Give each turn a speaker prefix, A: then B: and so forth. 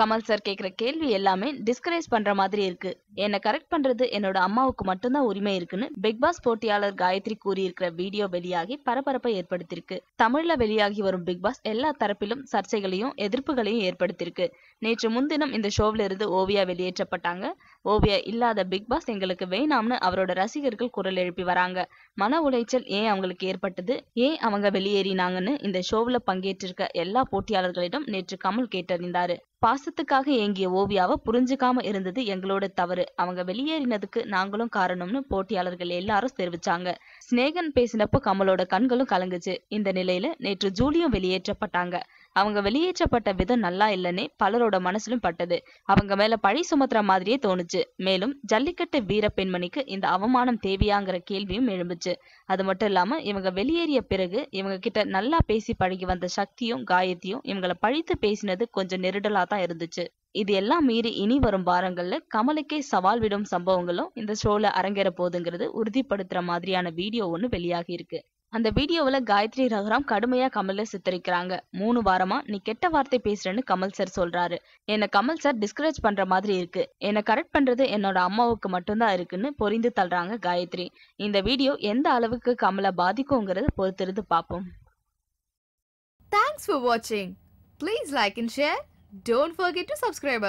A: Kamal sir கேக்குற கேள்வி எல்லாமே டிஸ்கரேஜ் பண்ற மாதிரி இருக்கு. என்ன கரெக்ட் பண்றது என்னோட அம்மாவுக்கு மட்டும்தான் உரிமை இருக்குன்னு பிக் பாஸ் போட்டியாளர் காயத்ரி கூறியிருக்கிற வீடியோ வெளியாகி பரபரப்பை ஏற்படுத்தியிருக்கு. தமிழ்ல வெளியாகி வரும் பிக் பாஸ் எல்லா தரப்பிலும் சர்ச்சைகளையும் எதிர்ப்புகளையும் ஏற்படுத்தியிருக்கு. நேற்று முன்தினம் இந்த ஷோவில இருந்து ஓவியா வெளியேற்றப்பட்டாங்க. ஓவியா இல்லாத பிக் பாஸ் எங்களுக்கு வேணாம்னு அவரோட ரசிகர்கள் குரல் எழுப்பி வராங்க. மன உளைச்சல் ஏன் அவங்களுக்கு ஏற்பட்டது? ஏன் அவங்க வெளியேறினாங்கன்னு இந்த ஷோவில் பங்கேற்றிருக்க எல்லா போட்டியாளர்களிடம் நேற்று கமல் கேட்டறிந்தாரு. பாசத்துக்காக ஏங்கிய ஓவியாவை புரிஞ்சுக்காம இருந்தது எங்களோட தவறு. அவங்க வெளியேறினதுக்கு நாங்களும் காரணம்னு போட்டியாளர்கள் எல்லாரும் தெரிவிச்சாங்க. சினேகன் பேசினப்போ கமலோட கண்களும் கலங்குச்சு. இந்த நிலையில நேற்று ஜூலியும் வெளியேற்றப்பட்டாங்க. அவங்க வெளியேற்றப்பட்ட விதம் நல்லா இல்லைன்னே பலரோட மனசுலும் பட்டது. அவங்க மேல பழி சுமத்துற மாதிரியே தோணுச்சு. மேலும் ஜல்லிக்கட்டு வீர பெண்மணிக்கு இந்த அவமானம் தேவையாங்கிற கேள்வியும் எழும்புச்சு. அது மட்டும் இல்லாம இவங்க வெளியேறிய பிறகு இவங்க கிட்ட நல்லா பேசி பழகி வந்த சக்தியும் காயத்தியும் இவங்கள பழித்து பேசினது கொஞ்சம் நெருடலா தான் இருந்துச்சு. இது எல்லாம் மீறி இனி வரும் வாரங்கள்ல கமலுக்கே சவால் விடும் சம்பவங்களும் இந்த ஷோல அரங்கேற போதுங்கிறது உறுதிப்படுத்துற மாதிரியான வீடியோ ஒன்னு வெளியாகி இருக்கு. அந்த வீடியோவில் காயத்ரி ரகுராம் கடுமையாக கமலில் சித்தரிக்கிறாங்க. மூணு வாரமா நீ கெட்ட வார்த்தை பேசுறேன்னு கமல் சார் சொல்றாரு. என்னை கமல் சார் டிஸ்கரேஜ் பண்ற மாதிரி இருக்கு. என்னை கரெக்ட் பண்றது என்னோட அம்மாவுக்கு மட்டும்தான் இருக்குன்னு பொரிந்து தள்ளுறாங்க காயத்ரி. இந்த வீடியோ எந்த அளவுக்கு கமலை பாதிக்குங்கிறத பொறுத்திருந்து பார்ப்போம்
B: தேங்க்ஸ் ஃபார் வாட்சிங் please like and share Don't forget to subscribe.